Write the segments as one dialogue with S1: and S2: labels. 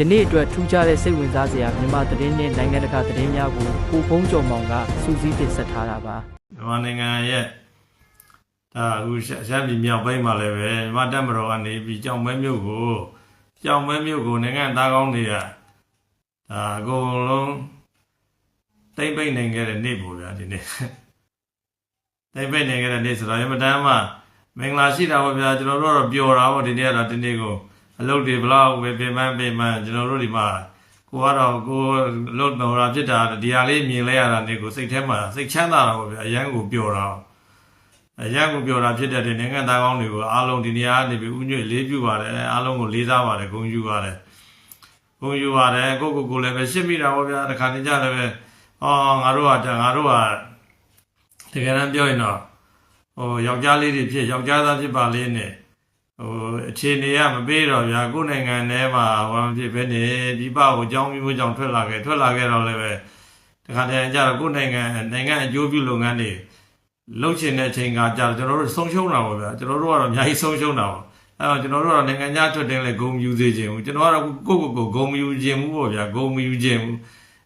S1: ယနေ့အတွက်ထူးခြားတဲ့စိတ်ဝင်စားစရာမြန်မာသတင်းနဲ့နိုင်ငံတကာသတင်းများကိုကိုဖုံးကျော်မောင်ကစူးစီးတင်ဆက်ထားတာပါ
S2: မြန်မာနိုင်ငံရဲ့ဒါအခုရှရှမ်းပြည်မြောက်ပိုင်းမှာလည်းပဲမြန်မာတပ်မတော်ကနေပြီးကြောင်မဲမြို့ကိုကြောင်မဲမြို့ကိုနိုင်ငံသားကောင်းတွေကဒါအကုန်လုံးတိမ့်ပိတ်နိုင်ခဲ့တဲ့နေ့ပေါ့ဗျာဒီနေ့တိမ့်ပိတ်နိုင်ခဲ့တဲ့နေ့ဆိုတော့ရမတမ်းမှာမင်္ဂလာရှိတာပေါ့ဗျာကျွန်တော်တို့ကတော့ပျော်တာပေါ့ဒီနေ့ကတော့ဒီနေ့ကို အလုပ်တွေဘလောက်ပဲပြင်ပန်းပြင်ပန်းကျွန်တော်တို့ဒီမှာကိုကတော့ကိုအလုပ်တော်တာဖြစ်တာဒီဟာလေးမြင်လဲရတာနေကိုစိတ်ထဲမှာစိတ်ချမ်းသာတာပေါ့ဗျာအရန်ကိုပျော်တာပေါ့အရန်ကိုပြောတာဖြစ်တဲ့တဲ့နိုင်ငံသားကောင်းတွေကိုအားလုံးဒီနေရာကနေပြီးဥညွတ်လေးပြုပါတယ်အားလုံးကိုလေးစားပါတယ်ဂုဏ်ယူပါတယ်ဂုဏ်ယူပါတယ်ကိုကိုကိုလည်းပဲရှင်းမိတာပေါ့ဗျာတခါတည်းကြလည်းပဲအော်ငါတို့ကငါတို့ကတကယ်တမ်းပြောရင်တော့ဟိုယောက်ျားလေးတွေဖြစ်ယောက်ျားသားဖြစ်ပါလေနဲ့ ဟိုအခြေအနေကမပေးတော့ဗျာကိုယ်နိုင်ငံထဲမှာဘာမှဖြစ်ပဲနေဒီပကိုအကြောင်းမျိုးကြောင့်ထွက်လာခဲ့ထွက်လာခဲ့တော့လည်းပဲတခါတည်းကြတော့ကိုယ်နိုင်ငံနိုင်ငံအကျိုးပြုလုပ်ငန်းတွေလှုပ်ရှင်တဲ့အချိန်ကကြာတော့ကျွန်တော်တို့ဆုံးရှုံးတာပေါ့ဗျာကျွန်တော်တို့ကတော့အများကြီးဆုံးရှုံးတာပေါ့အဲတော့ကျွန်တော်တို့ကတော့နိုင်ငံခြားထွက်တယ်လေဂုံမယူစေခြင်းဘူးကျွန်တော်ကတော့ကိုယ့်ကိုယ်ကိုဂုံမယူခြင်းဘူးပေါ့ဗျာဂုံမယူခြင်းဘူး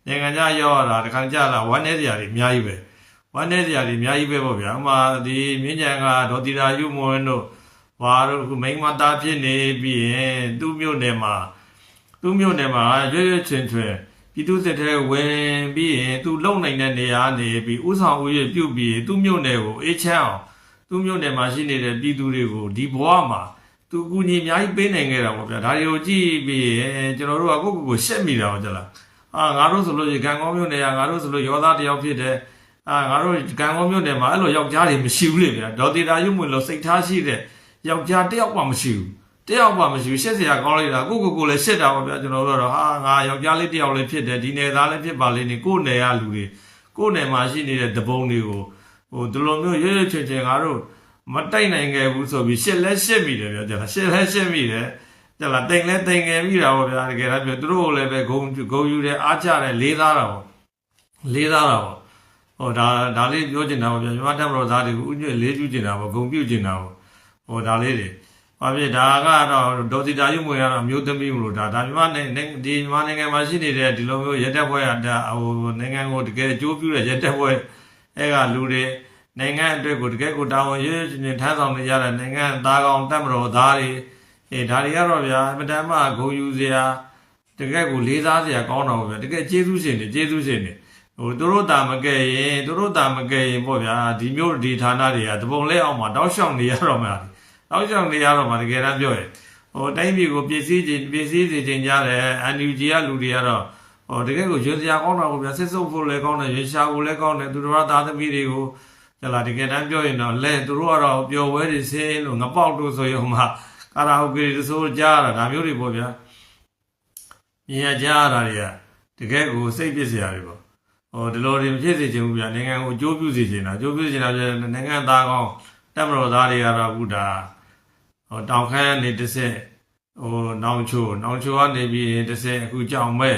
S2: နိုင်ငံခြားရောက်ရတာတခါကြာလာဝမ်းနေစရာတွေအများကြီးပဲဝမ်းနေစရာတွေအများကြီးပဲပေါ့ဗျာဥမာဒီမြင်းကြံကဒေါ်တီရာယူမွန်းတို့ ဘာတို့ခုမိန်းမသားဖြစ်နေပြီးရင်သူ့မြို့နယ်မှာသူ့မြို့နယ်မှာရွရွချင်းချွင်ပြည်သူစစ်တဲ့ဝင်ပြီးရင်သူလုံနိုင်တဲ့နေရာနေပြီးဥဆောင်ဦးရပြုတ်ပြီးသူ့မြို့နယ်ကိုအေးချမ်းအောင်သူ့မြို့နယ်မှာရှိနေတဲ့ပြည်သူတွေကိုဒီဘဝမှာသူကူညီအများကြီးပေးနိုင်ခဲ့တာပေါ့ဗျာဒါတွေကိုကြည့်ပြီးရင်ကျွန်တော်တို့ကကိုယ့်ကိုယ်ကိုရှက်မိတာပေါ့ကြလားအာငါတို့ဆိုလို့ရေကံကောင်းမြို့နယ်ကငါတို့ဆိုလို့ရောသားတယောက်ဖြစ်တယ်အာငါတို့ကံကောင်းမြို့နယ်မှာအဲ့လိုယောက်ျားတွေမရှိဘူးလေဗျာဒေါ်တီတာရုပ်မွေလို့စိတ်ထားရှိတဲ့ ယောက်ျားတယောက်မှမရှိဘူးတယောက်မှမရှိဘူးရှက်စရာကောင်းလိုက်တာကိုကိုကိုလည်းရှက်တာပါဗျာကျွန်တော်တို့ကတော့ဟာငါယောက်ျားလေးတယောက်လေးဖြစ်တယ်ဒီနယ်သားလေးဖြစ်ပါလိမ့်နေကိုနယ်ရလူတွေကိုနယ်မှာရှိနေတဲ့တပုံတွေကိုဟိုဒီလိုမျိုးရွရွချွင်ချွင်ငါတို့မတိုက်နိုင်ခဲ့ဘူးဆိုပြီးရှက်လဲရှက်မိတယ်ဗျာကျန်ရှက်လဲရှက်မိတယ်ကျန်လာတိမ်လဲတိမ်ငယ်မိတာပေါ့ဗျာတကယ်တော့ပြောသူတို့ကိုလည်းပဲဂုံဂုံယူတယ်အားကြတယ်လေးသားတာပေါ့လေးသားတာပေါ့ဟိုဒါဒါလေးပြောချင်တာပေါ့ဗျာမြမတက်မတော်သားတွေကိုဥညွတ်လေးကျူးချင်တာပေါ့ဂုံပြုတ်ချင်တာပေါ့ ဟိုဒါလေးတွေဘာဖြစ်ဒါကတော့ဒေါ်စီတာရုပ်မွေကတော့အမျိုးသမီးမလို့ဒါဒါမြန်မာနိုင်ငံဒီမြန်မာနိုင်ငံမှာရှိနေတဲ့ဒီလိုမျိုးရက်တက်ပွဲကဒါဟိုနိုင်ငံကိုတကယ်အကျိုးပြုတဲ့ရက်တက်ပွဲအဲကလူတွေနိုင်ငံအတွက်ကိုတကယ်ကိုတာဝန်ရွေးချယ်ထမ်းဆောင်နေကြတဲ့နိုင်ငံသားကောင်တက်မတော်သားတွေအဲဒါတွေကတော့ဗျာအမတန်မှဂုဏ်ယူစရာတကယ်ကိုလေးစားစရာကောင်းတော့ဗျာတကယ်ကျေးဇူးရှင်တွေကျေးဇူးရှင်တွေဟိုသူတို့တာမကဲရင်သူတို့တာမကဲရင်ပေါ့ဗျာဒီမျိုးဒီဌာနတွေကတပုံလဲအောင်မှာတောက်လျှောက်နေရတော့မှာ နောက်ကြောင့်နေရတော့မှတကယ်တမ်းပြောရင်ဟိုတိုင်းပြည်ကိုပြည်စည်းခြင်းပြည်စည်းစေခြင်းကြတဲ့ NUG ကလူတွေကတော့ဟိုတကယ်ကိုရွှေစရာကောင်းတာကိုဗျာစစ်စုပ်ဖို့လည်းကောင်းတယ်ရွှေရှာဖို့လည်းကောင်းတယ်သူတို့ကသားသမီးတွေကိုကျလာတကယ်တမ်းပြောရင်တော့လဲသူတို့ကတော့ပျော်ဝဲတွေဆင်းလို့ငပေါက်တို့ဆိုရုံမှာကာရာအိုကေတွေဆိုကြားရတာဒါမျိုးတွေပေါ့ဗျာမြင်ရကြားရတာတွေကတကယ်ကိုစိတ်ပစ်စရာတွေပေါ့ဟိုဒီလိုတွေမဖြစ်စေချင်ဘူးဗျာနိုင်ငံကိုအကျိုးပြုစေချင်တာအကျိုးပြုစေချင်တာပြနိုင်ငံသားကောင်းတက်မတော်သားတွေကတော့အခုဒါ ဟိုတောင်ခမ်းကနေတစ်ဆက်ဟိုနောင်ချိုနောင်ချိုကနေပြီးရင်တစ်ဆက်အခုကြောင်မဲ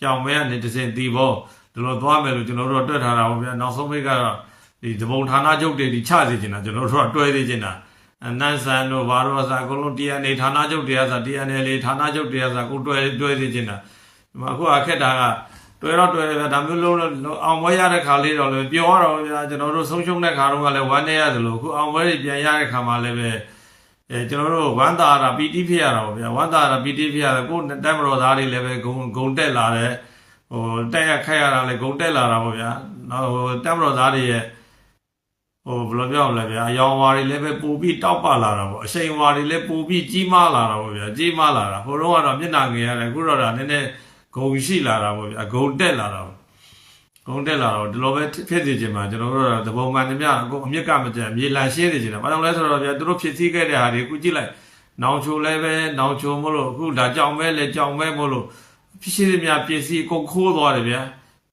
S2: ကြောင်မဲကနေတစ်ဆက်တီဘောဒီလိုသွားမယ်လို့ကျွန်တော်တို့ကတွက်ထားတာပေါ့ဗျာနောက်ဆုံးမိတ်ကတော့ဒီသဘုံဌာနချုပ်တွေဒီချစေချင်တာကျွန်တော်တို့ကတွဲသေးချင်တာအနတ်ဆန်တို့ဘာလို့အစားအကုန်လုံး TNA ဌာနချုပ်တရားစား TNA လေဌာနချုပ်တရားစားကိုတွဲတွဲသေးချင်တာဒီမှာအခုအခက်တာကတွဲတော့တွဲတယ်ဗျာဒါမျိုးလုံးလုံးအောင်ပွဲရတဲ့ခါလေးတော့လည်းပျော်ရတော့ဗျာကျွန်တော်တို့ဆုံးရှုံးတဲ့ခါတော့ကလည်းဝမ်းနေရတယ်လို့အခုအောင်ပွဲတွေပြန်ရတဲ့ခါမှလည်းပဲ အဲကျွန်တော်တို့ဝမ်းသာတာပီတိဖြစ်ရတာပေါ့ဗျာဝမ်းသာတာပီတိဖြစ်ရတယ်ကိုယ်တက်မတော်သားတွေလည်းပဲဂုံဂုံတက်လာတယ်ဟိုတက်ရခက်ရတာလည်းဂုံတက်လာတာပေါ့ဗျာနောက်ဟိုတက်မတော်သားတွေရဲ့ဟိုဘယ်လိုပြောရမလဲဗျာအယောင်ဝါတွေလည်းပဲပူပြီးတောက်ပလာတာပေါ့အရှိန်ဝါတွေလည်းပူပြီးကြီးမားလာတာပေါ့ဗျာကြီးမားလာတာဟိုတော့ကတော့မျက်နှာငယ်ရတယ်အခုတော့ဒါနည်းနည်းဂုံရှိလာတာပေါ့ဗျာဂုံတက်လာတာပေါ့ ဂုံတက်လာတော့ဒီလိုပဲဖြစ်စီခြင်းမှာကျွန်တော်တို့ကသဘောမှန်သမျှအကုန်အမြင့်ကမကြံမြေလန်ရှင်းနေခြင်းတာဘာကြောင့်လဲဆိုတော့ဗျာသူတို့ဖြစ်စည်းခဲ့တဲ့ဟာတွေအခုကြည့်လိုက်နောင်ချိုလည်းပဲနောင်ချိုမလို့အခုဒါကြောင်မဲလည်းကြောင်မဲမလို့ဖြစ်ရှိသမျှပစ္စည်းကုန်ခိုးသွားတယ်ဗျာ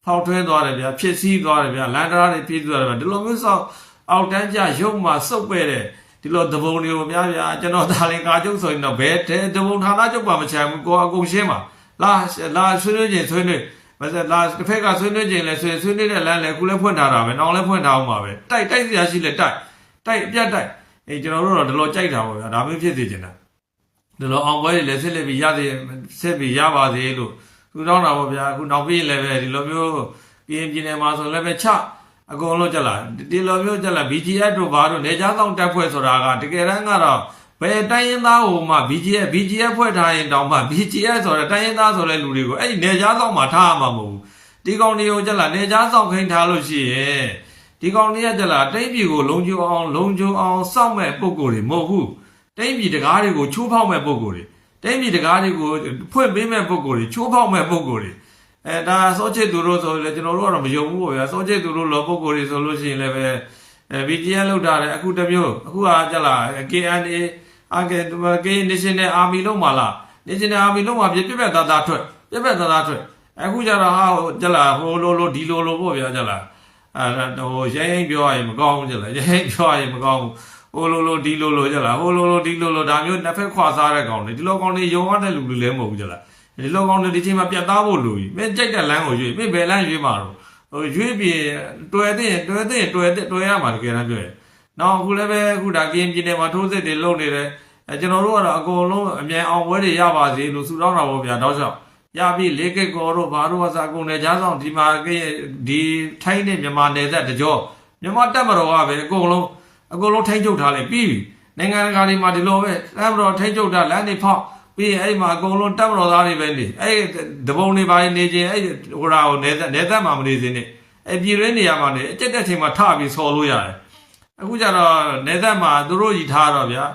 S2: ဖောက်ထွင်းသွားတယ်ဗျာဖြစ်စည်းသွားတယ်ဗျာလန်ဒရာတွေပြည့်သွားတယ်ဗျာဒီလိုမျိုးဆောက်အောက်တန်းကျရုပ်မှာစုပ်ပဲ့တဲ့ဒီလိုသဘုံတွေကိုများဗျာကျွန်တော်ဒါလည်းကာကျုပ်ဆိုရင်တော့ဘယ်တဲသဘုံဌာနကျုပ်ပါမချမ်းဘူးကိုအကုန်ရှင်းပါလာလာဆွေးနွေးခြင်းဆွေးနွေး မစလာတစ်ဖက်ကဆွေးနွေးခြင်းလဲဆွေးဆွေးနွေးတဲ့လမ်းလဲခုလဲဖွင့်ထားတာပဲနောက်လဲဖွင့်ထားအောင်ပါပဲတိုက်တိုက်စရာရှိလဲတိုက်တိုက်အပြတ်တိုက်အေးကျွန်တော်တို့တော့ဒီလိုကြိုက်တာပါဗျာဒါမျိုးဖြစ်စေချင်တာဒီလိုအောင်ပွဲတွေလည်းဆက်လက်ပြီးရသေးဆက်ပြီးရပါသေးလို့သူတောင်းတာပေါ့ဗျာအခုနောက်ပြီးလည်းပဲဒီလိုမျိုးပြင်ပြင်းနေမှာဆိုလည်းပဲချအကုန်လုံးကြက်လာဒီလိုမျိုးကြက်လာ BGF တို့ဘာတို့နေကြတောင်းတက်ဖွဲ့ဆိုတာကတကယ်တမ်းကတော့ ဘယ်တိုင်းရင်းသားဟိုမှ BGF BGF ဖွဲ့ထားရင်တောင်းမှ BGF ဆိုတဲ့တိုင်းရင်းသားဆိုတဲ့လူတွေကိုအဲ့ဒီနေကြတောင်းမှထားရမှာမဟုတ်ဘူးဒီကောင်တွေကိုကြက်လာနေကြဆောင်ခိန်ထားလို့ရှိရင်ဒီကောင်တွေကကြက်လာတိတ်ပြည်ကိုလုံခြုံအောင်လုံခြုံအောင်စောင့်မဲ့ပုံကိုယ်တွေမဟုတ်ဘူးတိမ့်ပြည်တကားတွေကိုချိုးဖောက်မဲ့ပုံကိုယ်တွေတိမ့်ပြည်တကားတွေကိုဖွင့်ပေးမဲ့ပုံကိုယ်တွေချိုးဖောက်မဲ့ပုံကိုယ်တွေအဲဒါစောချစ်သူတို့ဆိုရင်လည်းကျွန်တော်တို့ကတော့မယုံဘူးပေါ့ဗျာစောချစ်သူတို့လောပုံကိုယ်တွေဆိုလို့ရှိရင်လည်းပဲအဲ BGN လောက်တာလေအခုတစ်မျိုးအခုကကြလား KNA အကေကေ National Army လုံးမှာလား National Army လုံးမှာပြပြပြသားသားထွက်ပြပြသားသားထွက်အခုကြတော့ဟာကြလားဟိုလိုလိုဒီလိုလိုပေါ့ဗျာကြလားအဲဟိုရဲရင်ပြောရရင်မကောင်းဘူးကြလားရဲရင်ပြောရရင်မကောင်းဘူးဟိုလိုလိုဒီလိုလိုကြလားဟိုလိုလိုဒီလိုလိုဒါမျိုးနှစ်ဖက်ခွာစားတဲ့ကောင်တွေဒီလိုကောင်တွေယုံရတဲ့လူတွေလည်းမဟုတ်ဘူးကြလားဒီလိုကောင်တွေဒီချိန်မှာပြတ်သားဖို့လိုပြီမင်းကြိုက်တဲ့လမ်းကိုရွေးမင်းဘယ်လမ်းရွေးမှာတော့ဟိုရွေးပြီးတွယ်တဲ့တွယ်တဲ့တွယ်တဲ့တွယ်ရမှာတကယ်တမ်းပြောရင်နောက်အခုလည်းပဲအခုဒါကင်းပြည်နယ်မှာထိုးစစ်တွေလုပ်နေတယ် အဲကျွန်တော်တို့ကတော့အကုန်လုံးအမြန်အောင်ပွဲတွေရပါစေလို့ဆုတောင်းတာပေါ့ဗျာတောက်လျှောက်ရပြီလေးကစ်ကောတို့ဘာတို့ကစားကုန်တယ်ကြားဆောင်ဒီမှာဒီထိုင်းနဲ့မြန်မာနယ်စပ်တကြောမြန်မာတက်မတော်ကပဲအကုန်လုံးအကုန်လုံးထိန်းချုပ်ထားလိုက်ပြီးပြီနိုင်ငံတကာတွေမှာဒီလိုပဲတပ်မတော်ထိန်းချုပ်တာလမ်းတွေဖောက်ပြီးရင်အဲ့ဒီမှာအကုန်လုံးတပ်မတော်သားတွေပဲနေအဲ့ဒီတပုံတွေပါနေခြင်းအဲ့ဒီဟိုရာကိုနေသက်နေသက်မှာမနေစင်းနဲ့အဲ့ပြည်ရင်းနေရာမှာနေအကျက်တက်ချိန်မှာထပြီးဆော်လို့ရတယ်အခုကျတော့နေသက်မှာသူတို့ကြီးထားတော့ဗျာ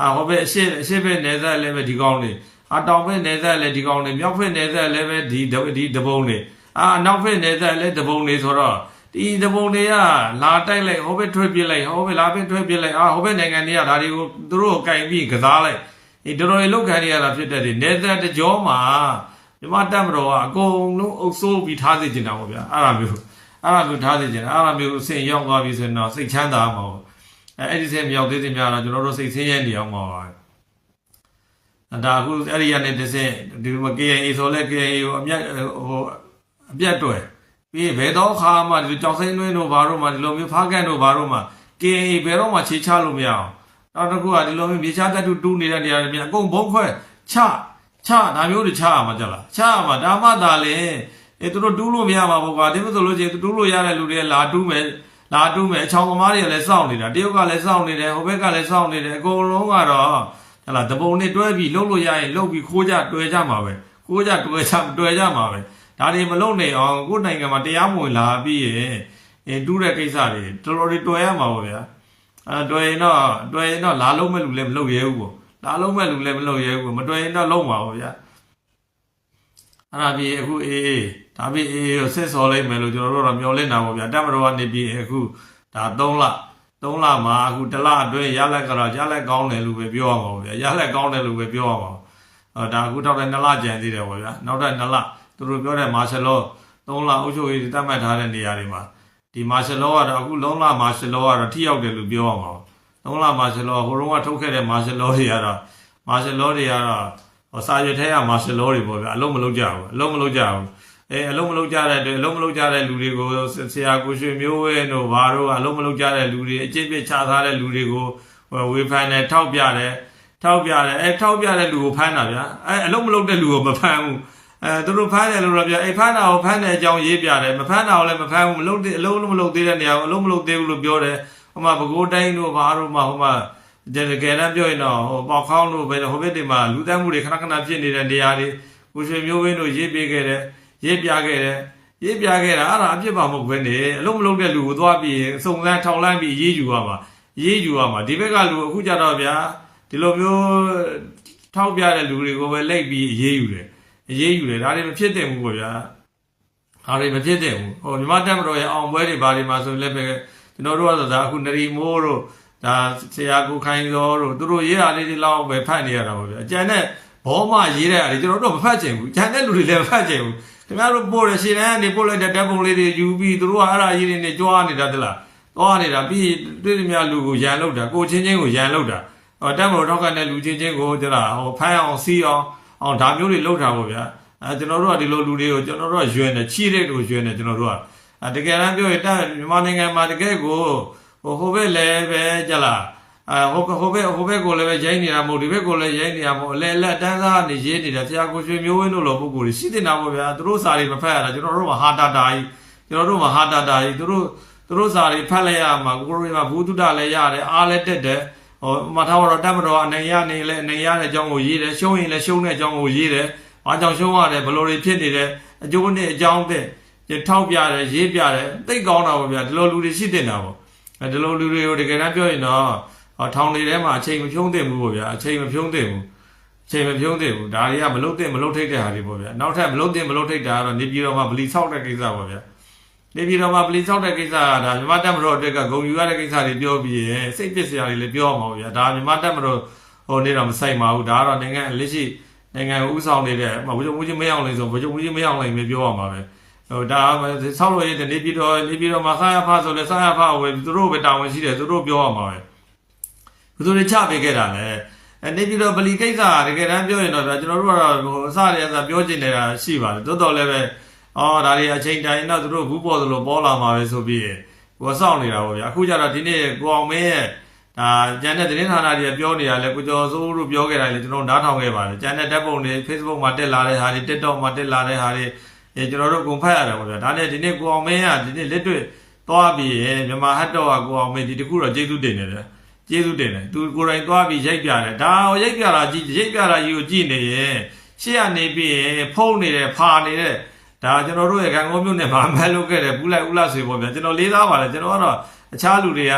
S2: အာဟိုဘက်အရှိအရှိဘက်နေသက်လည်းပဲဒီကောင်းနေအတောင်ဘက်နေသက်လည်းဒီကောင်းနေမြောက်ဘက်နေသက်လည်းပဲဒီဒီတပုံနေအာနောက်ဘက်နေသက်လည်းတပုံနေဆိုတော့ဒီတပုံတွေကလာတိုက်လိုက်ဟိုဘက်ထွေးပြစ်လိုက်ဟိုဘက်လာဘက်ထွေးပြစ်လိုက်အာဟိုဘက်နိုင်ငံတွေကဒါတွေကိုသူတို့ကိုကင်ပြီးကစားလိုက်ဒီတော်တော်လေးလောက်ခံရတာဖြစ်တဲ့ဒီနေသက်တကြောမှာမြမတက်မတော်ကအကုန်လုံးအုပ်စိုးပြီးထားစေချင်တာပေါ့ဗျာအဲ့ဒါမျိုးအဲ့ဒါမျိုးထားစေချင်တာအဲ့ဒါမျိုးအဆင်ရောက်သွားပြီဆိုရင်တော့စိတ်ချမ်းသာမှာပေါ့ အဲအဲ့ဒီစင်မြောက်သေးသေးများတော့ကျွန်တော်တို့စိတ်ဆင်းရဲနေအောင်ပါပါဒါအခုအဲ့ဒီရတဲ့တစ်စင်ဒီမှာ KA ဆိုလဲ KA ကိုအမြတ်ဟိုအပြတ်တွယ်ပြီးဘယ်တော့ခါမှဒီကြောင်စိမ့်နှွေးတို့ဘာတို့မှဒီလိုမျိုးဖားကန်တို့ဘာတို့မှ KA ဘယ်တော့မှခြေချလို့မရအောင်နောက်တစ်ခုကဒီလိုမျိုးမြေချတတ်တူတူးနေတဲ့နေရာတွေမြန်အကုန်ဘုံခွဲချချဒါမျိုးတွေချရမှာကြလားချရမှာဒါမှသာလေအဲသူတို့တူးလို့မရပါဘူးကွာဒီမဲ့ဆိုလို့ချင်းတူးလို့ရတဲ့လူတွေလာတူးမယ် လာတူးမယ်အချောင်းသမားတွေကလည်းစောင့်နေတာတရုတ်ကလည်းစောင့်နေတယ်ဟိုဘက်ကလည်းစောင့်နေတယ်အကုန်လုံးကတော့ဟလာတပုံနဲ့တွဲပြီးလှုပ်လို့ရရင်လှုပ်ပြီးခိုးကြတွဲကြမှာပဲခိုးကြတွဲကြတွဲကြမှာပဲဒါတွေမလုပ်နိုင်အောင်ကိုယ့်နိုင်ငံမှာတရားမဝင်လာပြီးရင်အဲတူးတဲ့ကိစ္စတွေတော်တော်တွေတွေ့ရမှာပေါ့ဗျာအဲတွေ့ရင်တော့တွေ့ရင်တော့လာလုံးမဲ့လူလည်းမလုပ်ရဲဘူးပေါ့လာလုံးမဲ့လူလည်းမလုပ်ရဲဘူးပေါ့မတွေ့ရင်တော့လုံးပါပေါ့ဗျာအဲ့ဒါပြီးအခုအေးအေး ဒါပြီးအေးအေးကိုဆက်စော်လိုက်မယ်လို့ကျွန်တော်တို့တော့မျှော်လင့်တာပေါ့ဗျာတက်မတော်ကနေပြီးအခုဒါ3လ3လမှာအခုတစ်လအတွင်းရလက်ကတော့ရလက်ကောင်းတယ်လို့ပဲပြောရမှာပေါ့ဗျာရလက်ကောင်းတယ်လို့ပဲပြောရမှာပေါ့အဲဒါအခုတော့လည်း2လကြံသေးတယ်ပေါ့ဗျာနောက်ထပ်2လသူတို့ပြောတဲ့မာရှယ်လော3လအုပ်ချုပ်ရေးတတ်မှတ်ထားတဲ့နေရာတွေမှာဒီမာရှယ်လောကတော့အခုလုံးလမာရှယ်လောကတော့ထိရောက်တယ်လို့ပြောရမှာ3လမာရှယ်လောဟိုတုန်းကထုတ်ခဲ့တဲ့မာရှယ်လောတွေကတော့မာရှယ်လောတွေကတော့ဟောစာရွက်ထဲကမာရှယ်လောတွေပေါ့ဗျာအလုံးမလုံးကြဘူးအလုံးမလုံးကြဘူး အဲအလုံးမလုံးကြတဲ့အတွက်အလုံးမလုံးကြတဲ့လူတွေကိုဆရာကိုရွှေမျိုးဝဲတို့ဘာတို့ကအလုံးမလုံးကြတဲ့လူတွေအကျင့်ပြစ်ချထားတဲ့လူတွေကိုဝေဖန်တယ်ထောက်ပြတယ်ထောက်ပြတယ်အဲထောက်ပြတဲ့လူကိုဖမ်းတာဗျာအဲအလုံးမလုံးတဲ့လူကိုမဖမ်းဘူးအဲသူတို့ဖမ်းတယ်လို့တော့ပြအဲ့ဖမ်းတာကိုဖမ်းတဲ့အကြောင်းရေးပြတယ်မဖမ်းတာကိုလည်းမဖမ်းဘူးမလုပ်သေးအလုံးလုံးမလုပ်သေးတဲ့နေရာကိုအလုံးမလုပ်သေးဘူးလို့ပြောတယ်ဟိုမှာပဲခူးတိုင်းတို့ဘာတို့မှဟိုမှာတကယ်တမ်းပြောရင်တော့ဟိုပေါခေါင်းတို့ပဲဟိုဘက်တွေမှာလူတန်းမှုတွေခဏခဏဖြစ်နေတဲ့နေရာတွေကိုရွှေမျိုးဝင်းတို့ရေးပေးခဲ့တယ် ရေးပြခဲ့တယ်ရေးပြခဲ့တာအဲ့ဒါအပြစ်ပါမဟုတ်ဘဲနေအလုံးမလုံးတဲ့လူကိုသွားပြီးစုံစမ်းထောင်လန့်ပြီးရေးယူရမှာရေးယူရမှာဒီဘက်ကလူအခုကြတော့ဗျာဒီလိုမျိုးထောက်ပြတဲ့လူတွေကိုပဲလိုက်ပြီးရေးယူတယ်အရေးယူတယ်ဒါတွေမဖြစ်သင့်ဘူးပေါ့ဗျာဒါတွေမဖြစ်သင့်ဘူးဟိုမြမတက်မတော်ရဲ့အောင်ပွဲတွေဘာတွေမှာဆိုလည်းပဲကျွန်တော်တို့ကဆိုတာအခုနရီမိုးတို့ဒါဆရာကိုခိုင်စောတို့သူတို့ရေးတာလေးတွေလောက်ပဲဖတ်နေရတာပေါ့ဗျာအကျန်တဲ့ဘောမရေးတဲ့အားတွေကျွန်တော်တို့မဖတ်ချင်ဘူးအကျန်တဲ့လူတွေလည်းမဖတ်ချင်ဘူး ခင်ဗျားတို့ပို့ရရှင်တန်းကနေပို့လိုက်တဲ့ဓာတ်ပုံလေးတွေယူပြီးသူတို့ကအဲ့ဒါရေးတွေနဲ့ကြွားနေတာတလားသွားနေတာပြီးတွေ့တယ်များလူကိုရန်လောက်တာကိုချင်းချင်းကိုရန်လောက်တာဟောတက်မတော်တော့ကတဲ့လူချင်းချင်းကိုကျလာဟိုဖမ်းအောင်စီးအောင်အောင်ဒါမျိုးတွေလောက်တာပေါ့ဗျာအဲကျွန်တော်တို့ကဒီလိုလူတွေကိုကျွန်တော်တို့ကယွန်းတယ်ချီတဲ့လူယွန်းတယ်ကျွန်တော်တို့ကအဲတကယ်တမ်းပြောရင်တက်မြန်မာနိုင်ငံမှာတကယ်ကိုဟိုဟိုဘက်လည်းပဲကြလား အဲဟိုဟိုဘက်ဟိုဘက်ကိုလည်းပဲရိုင်းနေတာမဟုတ်ဒီဘက်ကိုလည်းရိုင်းနေတာမဟုတ်အလဲလက်တန်းစားနေရေးနေတာဆရာကိုရွှေမျိုးဝင်းတို့လိုပုဂ္ဂိုလ်တွေရှိတင်တာပေါ့ဗျာသူတို့စာတွေမဖတ်ရတာကျွန်တော်တို့မှာဟာတာတာကြီးကျွန်တော်တို့မှာဟာတာတာကြီးသူတို့သူတို့စာတွေဖတ်လိုက်ရမှာကိုရိုမှာဘူးတုဒလည်းရတယ်အားလည်းတက်တယ်ဟိုမထားတော့တက်မတော်အနေရနေလဲအနေရတဲ့အကြောင်းကိုရေးတယ်ရှုံးရင်လည်းရှုံးတဲ့အကြောင်းကိုရေးတယ်ဘာကြောင့်ရှုံးရတယ်ဘယ်လိုတွေဖြစ်နေတယ်အကျိုးနဲ့အကြောင်းတဲ့ထောက်ပြတယ်ရေးပြတယ်သိကောင်းတာပေါ့ဗျာဒီလိုလူတွေရှိတင်တာပေါ့အဲဒီလိုလူတွေကိုတကယ်တမ်းပြောရင်တော့ဟော ထောင်တွေထဲမှာအချိန်မဖြုံးသင့်ဘူးပေါ့ဗျာအချိန်မဖြုံးသင့်ဘူးအချိန်မဖြုံးသင့်ဘူးဒါတွေကမလုတ်သင့်မလုတ်ထိတ်တဲ့ဟာတွေပေါ့ဗျာနောက်ထပ်မလုတ်သင့်မလုတ်ထိတ်တာကတော့နေပြည်တော်မှာဗလီဆောက်တဲ့ကိစ္စပေါ့ဗျာနေပြည်တော်မှာဗလီဆောက်တဲ့ကိစ္စကဒါမြမတက်မတော်အတွက်ကဂုံယူရတဲ့ကိစ္စတွေပြောပြီးရင်စိတ်ပစ်စရာတွေလည်းပြောအောင်ပါဗျာဒါမြမတက်မတော်ဟိုနေတော့မဆိုင်ပါဘူးဒါကတော့နိုင်ငံလက်ရှိနိုင်ငံကိုဥဆောင်နေတဲ့ဘုရားမူကြီးမရောက်လိမ့်ဆိုဘုရားမူကြီးမရောက်လိမ့်ပဲပြောအောင်ပါပဲဟိုဒါဆောက်လို့ရတဲ့နေပြည်တော်နေပြည်တော်မှာဆာရဖာဆိုလဲဆာရဖာဝယ်သူတို့ပဲတာဝန်ရှိတယ်သူတို့ပြောအောင်ပါပဲဘယ် သူတွေချပေးခဲ့တာလဲအနေပြီးတော့ဗလီကိစ္စတကယ်တမ်းပြောရင်တော့ဗျာကျွန်တော်တို့ကတော့ဟိုအစရအစပြောချင်နေတာရှိပါတယ်တိုးတော်လည်းပဲအော်ဒါတွေအချိန်တိုင်းတော့သူတို့ဘူးပေါ်သလိုပေါ်လာမှာပဲဆိုပြီးကိုယ်စောင့်နေတာပေါ့ဗျာအခုကျတော့ဒီနေ့ကိုအောင်မင်းရဲ့ဒါကျန်တဲ့သတင်းဌာနတွေပြောနေတာလဲကိုကျော်စိုးတို့ပြောခဲ့တာလေကျွန်တော်နားထောင်ခဲ့ပါတယ်ကျန်တဲ့ဓာတ်ပုံတွေ Facebook မှာတက်လာတဲ့ဟာတွေ TikTok မှာတက်လာတဲ့ဟာတွေအဲကျွန်တော်တို့ကုန်ဖတ်ရတယ်ပေါ့ဗျာဒါနဲ့ဒီနေ့ကိုအောင်မင်းကဒီနေ့လက်တွေ့သွားပြီးရင်မြန်မာဟတ်တော့ကကိုအောင်မင်းဒီတခုတော့ကျေးဇူးတင်နေတယ် ကျေးဇူးတင်တယ်သူကိုယ်တိုင်သွားပြီးရိုက်ပြတယ်ဒါဟိုရိုက်ပြတာကြည့်ရိုက်ပြတာကြီးကိုကြည့်နေရင်ရှေ့ကနေပြီးရင်ဖုံးနေတယ်ဖာနေတဲ့ဒါကျွန်တော်တို့ရဲ့ကံကောမျိုးနဲ့မမတ်လုပ်ခဲ့တယ်ဘူးလိုက်ဦးလာဆွေပေါ့ဗျာကျွန်တော်လေးသားပါတယ်ကျွန်တော်ကတော့အခြားလူတွေက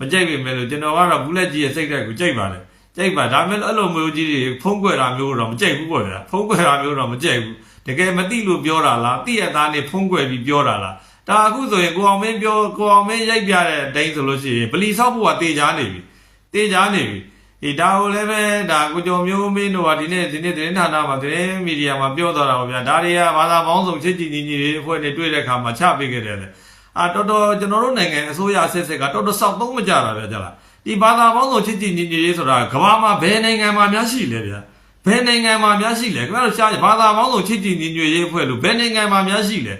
S2: မကြိုက်ပေမဲ့လို့ကျွန်တော်ကတော့ဘူးလက်ကြီးရဲ့စိတ်ဓာတ်ကိုကြိုက်ပါတယ်ကြိုက်ပါဒါပေမဲ့အဲ့လိုမျိုးကြီးတွေဖုံးကွယ်တာမျိုးတော့မကြိုက်ဘူးပေါ့ဗျာဖုံးကွယ်တာမျိုးတော့မကြိုက်ဘူးတကယ်မသိလို့ပြောတာလားသိရသားနဲ့ဖုံးကွယ်ပြီးပြောတာလား ဒါအခုဆိုရင်ကိုအောင်မင်းပြောကိုအောင်မင်းရိုက်ပြတဲ့အတိုင်းဆိုလို့ရှိရင်ဗလီဆောက်ဖို့ကတေချာနေပြီတေးကြနေပြီဒီဒါကိုလည်းပဲဒါကိုကျော်မျိုးမင်းတို့ကဒီနေ့ဒီနေ့သတင်းဌာနမှာသတင်းမီဒီယာမှာပြောသွားတာပေါ့ဗျာဒါတွေကဘာသာပေါင်းစုံချစ်ကြည်ညီညီတွေအဖွဲ့နဲ့တွေ့တဲ့အခါမှာချပေးခဲ့တယ်လေအာတော်တော်ကျွန်တော်တို့နိုင်ငံအစိုးရအစစ်စစ်ကတော်တော်စောက်သုံးမကြတာဗျာကြလားဒီဘာသာပေါင်းစုံချစ်ကြည်ညီညီတွေဆိုတာကမ္ဘာမှာဘယ်နိုင်ငံမှာများရှိလဲဗျာဘယ်နိုင်ငံမှာများရှိလဲခင်ဗျားတို့ရှားဘာသာပေါင်းစုံချစ်ကြည်ညီညွတ်ရေးအဖွဲ့လို့ဘယ်နိုင်ငံမှာများရှိလဲ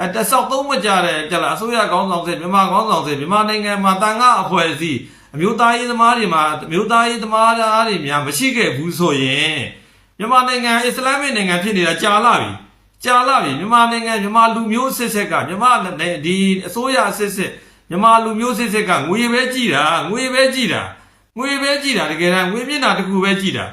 S2: အဲတဆောက်သုံးမကြတဲ့ကြလားအစိုးရကောင်းဆောင်စစ်မြန်မာကောင်းဆောင်စစ်မြန်မာနိုင်ငံမှာတန်ခါအဖွဲ့အစည်းအမျိုးသားရေးသမားတွေမှာအမျိုးသားရေးသမားတွေများမရှိခဲ့ဘူးဆိုရင်မြန်မာနိုင်ငံအစ္စလာမစ်နိုင်ငံဖြစ်နေတာကြာလာပြီကြာလာပြီမြန်မာနိုင်ငံမြန်မာလူမျိုးစစ်စစ်ကမြန်မာနဲ့ဒီအစိုးရစစ်စစ်မြန်မာလူမျိုးစစ်စစ်ကငွေပဲကြည်တာငွေပဲကြည်တာငွေပဲကြည်တာတကယ်တမ်းငွေမျက်နှာတစ်ခုပဲကြည်တာ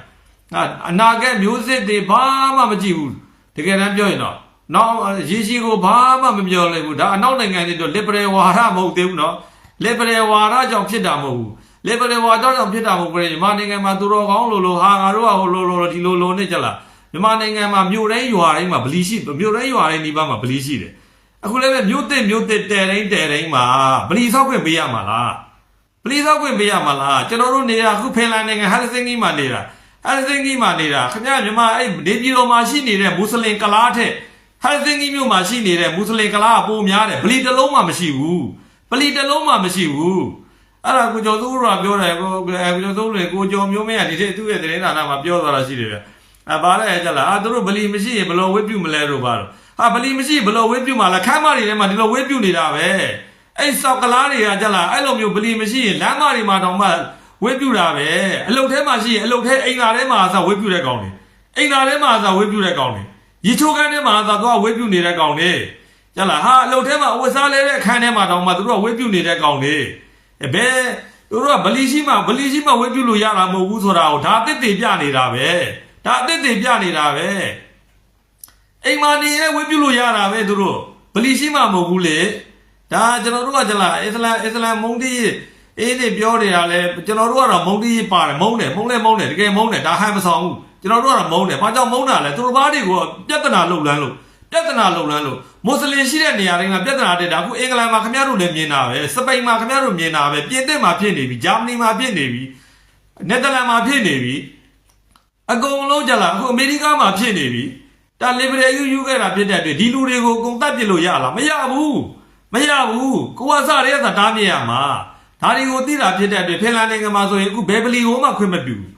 S2: ဟာအနာဂတ်မျိုးစစ်တွေဘာမှမကြည့်ဘူးတကယ်တမ်းပြောရင်တော့ နောက်ရေရှိကိုဘာမှမပြောလိုက်ဘူးဒါအနောက်နိုင်ငံတွေတော့ liberal ဝါဒမဟုတ်သေးဘူးเนาะ liberal ဝါဒကြောင့်ဖြစ်တာမဟုတ်ဘူး liberal ဝါဒကြောင့်ဖြစ်တာမဟုတ်ဘူးမြန်မာနိုင်ငံမှာသူတော်ကောင်းလို့လို့ဟာငါတို့ကဟိုလိုလိုဒီလိုလိုနဲ့ကြလားမြန်မာနိုင်ငံမှာမြို့တိုင်းရွာတိုင်းမှာဗလီရှိမြို့တိုင်းရွာတိုင်းဒီဘက်မှာဗလီရှိတယ်အခုလည်းပဲမြို့တစ်မြို့တစ်တဲတိုင်းတဲတိုင်းမှာဗလီဆောက်ခွင့်ပေးရမှာလားဗလီဆောက်ခွင့်ပေးရမှာလားကျွန်တော်တို့နေတာအခုဖင်လန်နိုင်ငံဟယ်ဆင်ကီမှာနေတာဟယ်ဆင်ကီမှာနေတာခင်ဗျာမြန်မာအဲ့နေပြည်တော်မှာရှိနေတဲ့မွတ်စလင်ကလားထက် ဟယ်ဆင်ကီမြို့မှာရှိနေတဲ့မွတ်စလင်ကလားကပိုများတယ်ဗလီတစ်လုံးမှမရှိဘူးဗလီတစ်လုံးမှမရှိဘူးအဲ့ဒါကိုကျော်စိုးကပြောတယ်ကိုကိုကျော်စိုးလေကိုကျော်မျိုးမင်းကဒီတဲ့သူ့ရဲ့သတင်းဌာနမှာပြောသွားတာရှိတယ်ဗျအဲဘာလဲကြလားအာသူတို့ဗလီမရှိရင်ဘယ်လိုဝိပြုမလဲတို့ဘာလို့ဟာဗလီမရှိဘယ်လိုဝိပြုမှာလဲခမ်းမတွေထဲမှာဒီလိုဝိပြုနေတာပဲအဲ့စောက်ကလားတွေကကြလားအဲ့လိုမျိုးဗလီမရှိရင်လမ်းမတွေမှာတောင်မှဝိပြုတာပဲအလုတ်ထဲမှာရှိရင်အလုတ်ထဲအိမ်သာထဲမှာအစားဝိပြုတဲ့ကောင်တွေအိမ်သာထဲမှာအစားဝိပြုတဲ့ကောင်တွေ ရေချိုးကန်းထဲမှာအစားသွားဝိပြုနေတဲ့ကောင်တွေကြလားဟာအလုတ်ထဲမှာအဝတ်စားလဲတဲ့အခန်းထဲမှာတောင်မှသူတို့ကဝိပြုနေတဲ့ကောင်တွေအဲဘယ်သူတို့ကဗလီရှိမှဗလီရှိမှဝေပြုလို့ရတာမဟုတ်ဘူးဆိုတာကိုဒါအစ်စ်တွေပြနေတာပဲဒါအစ်စ်တွေပြနေတာပဲအိမ်မာနေရဲဝေပြုလို့ရတာပဲသူတို့ဗလီရှိမှမဟုတ်ဘူးလေဒါကျွန်တော်တို့ကကြလားအစ္စလာမ်အစ္စလာမ်မုန်တီအေးနေပြောနေတာလဲကျွန်တော်တို့ကတော့မုန်တီပါတယ်မုန်းတယ်မုန်းလဲမုန်းတယ်တကယ်မုန်းတယ်ဒါဟန်မဆောင်ဘူး ကျွန်တော်တို့ကတော့မုန်းတယ်ဘာကြောင့်မုန်းတာလဲသူတို့ဘာတွေကိုပြဿနာလှုပ်လန်းလို့ပြဿနာလှုပ်လန်းလို့မွတ်စလင်ရှိတဲ့နေရာတိုင်းမှာပြဿနာတက်တာအခုအင်္ဂလန်မှာခင်ဗျားတို့လည်းမြင်တာပဲစပိန်မှာခင်ဗျားတို့မြင်တာပဲပြင်သစ်မှာဖြစ်နေပြီဂျာမနီမှာဖြစ်နေပြီနယ်သာလန်မှာဖြစ်နေပြီအကုန်လုံးကြလားအခုအမေရိကမှာဖြစ်နေပြီဒါလီဘရယ်ယူယူခဲ့တာဖြစ်တဲ့အတွက်ဒီလူတွေကိုအကုန်တတ်ပြစ်လို့ရလားမရဘူးမရဘူးကိုကစားရဲသာတားမြင်ရမှာဒါတွေကိုသိတာဖြစ်တဲ့အတွက်ဖင်လန်နိုင်ငံမှာဆိုရင်အခုဘယ်ဗလီဟိုမှခွင့်မပြုဘူး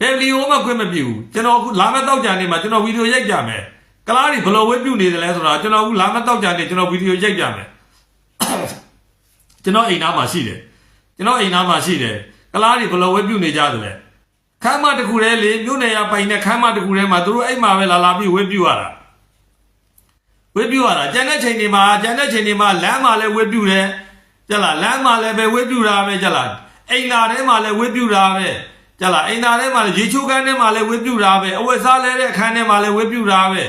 S2: ဘယ်ဗလီဟိုမှခွင့်မပြုဘူးကျွန်တော်အခုလာမယ့်တောက်ကြံနေမှာကျွန်တော်ဗီဒီယိုရိုက်ပြမယ်ကလားတွေဘယ်လိုဝဲပြုတ်နေတယ်လဲဆိုတော့ကျွန်တော်အခုလာမတော့ကြတယ်ကျွန်တော်ဗီဒီယိုရိုက်ပြမယ်ကျွန်တော်အိမ်သားမှာရှိတယ်ကျွန်တော်အိမ်သားမှာရှိတယ်ကလားတွေဘယ်လိုဝဲပြုတ်နေကြသလဲခမ်းမတစ်ခုတည်းလေမြို့နယ်ရပိုင်တဲ့ခမ်းမတစ်ခုတည်းမှာသူတို့အိမ်မှာပဲလာလာပြီးဝဲပြုတ်ရတာဝဲပြုတ်ရတာကျန်တဲ့ချိန်တွေမှာကျန်တဲ့ချိန်တွေမှာလမ်းမှာလည်းဝဲပြုတ်တယ်ကြက်လားလမ်းမှာလည်းပဲဝဲပြုတ်တာပဲကြက်လားအိမ်သာထဲမှာလည်းဝဲပြုတ်တာပဲ ကြက်လားအိမ်သာထဲမှာလည်းရေချိုးကန်းထဲမှာလည်းဝဲပြုတ်တာပဲအဝတ်စားလဲတဲ့အခန်းထဲမှာလည်းဝဲပြုတ်တာပဲ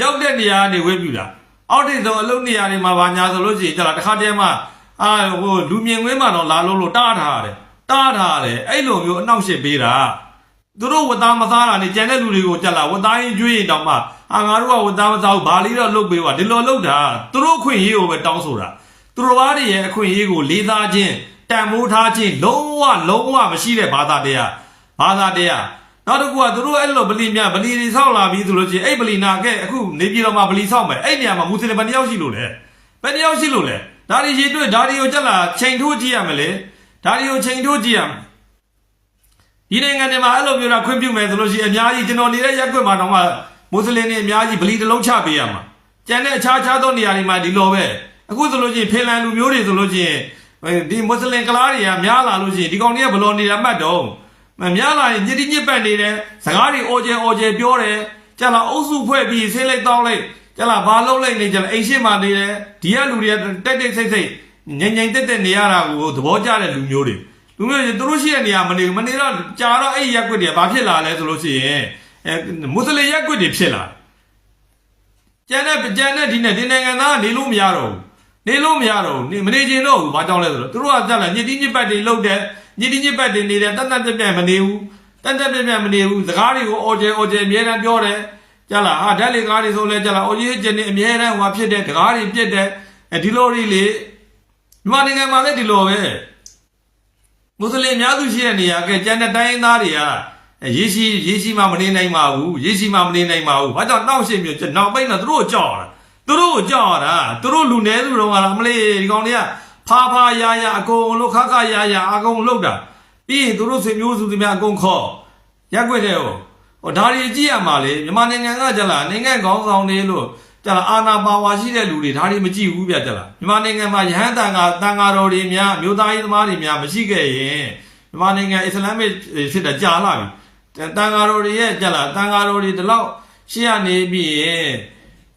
S2: ရောက်တဲ့နေရာကနေဝဲပြုတ်တာအောက်တိတ်ဆုံးအလုပ်နေရာတွေမှာဘာညာဆိုလို့ရှိရင်ကြက်လားတစ်ခါတည်းမှာအာဟိုလူမြင်ကွင်းမှာတော့လာလို့လို့တားထားတယ်တားထားတယ်အဲ့လိုမျိုးအနောက်ရှစ်ပေးတာသူတို့ဝတ်သားမသားတာနေကြံတဲ့လူတွေကိုကြက်လာဝတ်သားရင်ကျွေးရင်တောင်မှအာငါတို့ကဝတ်သားမသားဘူးဘာလေးတော့လုတ်ပေးပါဒီလိုလုတ်တာသူတို့အခွင့်အရေးကိုပဲတောင်းဆိုတာသူတို့ဘာတွေရဲ့အခွင့်အရေးကိုလေးစားခြင်းတန်ဖိုးထားခြင်းလုံးဝလုံးဝမရှိတဲ့ဘာသာတရား ဘာသာတရားနောက်တစ်ခုကသူတို့အဲ့လိုဗလီမြဗလီတွေဆောက်လာပြီးဆိုလို့ချင်းအဲ့ဗလီနာကဲအခုနေပြည်တော်မှာဗလီဆောက်မယ်အဲ့နေရာမှာမွတ်စလင်ဘယ်နှယောက်ရှိလို့လဲဘယ်နှယောက်ရှိလို့လဲဒါတွေရေတွေ့ဒါတွေကိုကြက်လာချိန်ထိုးကြည့်ရမယ်လေဒါတွေကိုချိန်ထိုးကြည့်ရမယ်ဒီနိုင်ငံတွေမှာအဲ့လိုမျိုးတာခွင့်ပြုမယ်ဆိုလို့ရှိရင်အများကြီးကျွန်တော်နေတဲ့ရက်ကွက်မှာတော့မှမွတ်စလင်တွေအများကြီးဗလီတစ်လုံးချပေးရမှာကျန်တဲ့အခြားခြားသောနေရာတွေမှာဒီလိုပဲအခုဆိုလို့ရှိရင်ဖင်လန်လူမျိုးတွေဆိုလို့ရှိရင်ဒီမွတ်စလင်ကလားတွေကများလာလို့ရှိရင်ဒီကောင်တွေကဘယ်လိုနေတာမှတ်တော့ မများလာရင်ညစ်တိညစ်ပတ်နေတယ်စကားတွေအော်ကျဲအော်ကျဲပြောတယ်ကြက်လာအုပ်စုဖွဲ့ပြီးဆေးလိုက်တောင်းလိုက်ကြက်လာဘာလုံးလိုက်နေကြလားအိမ်ရှိမှနေတယ်ဒီကလူတွေကတက်တက်ဆိတ်ဆိတ်ငြိမ်ငြိမ်တက်တက်နေရတာကိုသဘောကျတဲ့လူမျိုးတွေလူမျိုးတွေသူတို့ရှိတဲ့နေရာမနေဘူးမနေတော့ကြာတော့အဲ့ဒီရက်ကွက်တွေကဘာဖြစ်လာလဲဆိုလို့ရှိရင်အဲမွတ်စလင်ရက်ကွက်တွေဖြစ်လာတယ်ကျန်တဲ့ကျန်တဲ့ဒီနဲ့ဒီနိုင်ငံသားကနေလို့မရတော့ဘူး နေလို့မရတော့ဘူးနေမနေချင်တော့ဘူးဘာကြောင့်လဲဆိုတော့သူတို့ကကြက်လာညစ်တိညစ်ပတ်တွေလုတ်တယ်ညစ်တိညစ်ပတ်တွေနေတယ်တတ်တတ်ပြက်ပြက်မနေဘူးတတ်တတ်ပြက်ပြက်မနေဘူးစကားတွေကိုအော်ကျဲအော်ကျဲအမြဲတမ်းပြောတယ်ကြက်လာဟာဓာတ်လေကားတွေဆိုလဲကြက်လာအော်ကြီးကျင်နေအမြဲတမ်းဟိုဖြစ်တဲ့စကားတွေပြက်တယ်အဲဒီလိုတွေလေမြန်မာနိုင်ငံမှာလည်းဒီလိုပဲမွတ်စလင်အများစုရှိတဲ့နေရာကကျန်တဲ့တိုင်းရင်းသားတွေကရေရှိရေရှိမှမနေနိုင်ပါဘူးရေရှိမှမနေနိုင်ပါဘူးဘာကြောင့်နောက်ရှင်းမျိုးနောက်ပိတ်တော့သူတို့ကြောက်တာ သူတို့ကြောက်တာသူတို့လူနေသူတော်ကလားမလေးဒီကောင်တွေကဖာဖာယာယာအကုန်လို့ခခယာယာအကုန်လောက်တာပြီးရင်သူတို့ဆွေမျိုးစုသူများအကုန်ခေါ်ရက်ွက်တဲ့ဟိုဟိုဒါတွေကြည့်ရမှာလေမြန်မာနိုင်ငံကကြလားနိုင်ငံကောင်းဆောင်တွေလို့ကြလားအာနာပါဝါရှိတဲ့လူတွေဒါတွေမကြည့်ဘူးဗျကြလားမြန်မာနိုင်ငံမှာယဟန်တန်ကတန်ဃာတော်တွေများမြို့သားရေးသမားတွေများမရှိခဲ့ရင်မြန်မာနိုင်ငံအစ္စလာမစ်ဖြစ်တာကြာလာပြီတန်ဃာတော်တွေရဲ့ကြလားတန်ဃာတော်တွေဒီလောက်ရှေ့ကနေပြီးရင်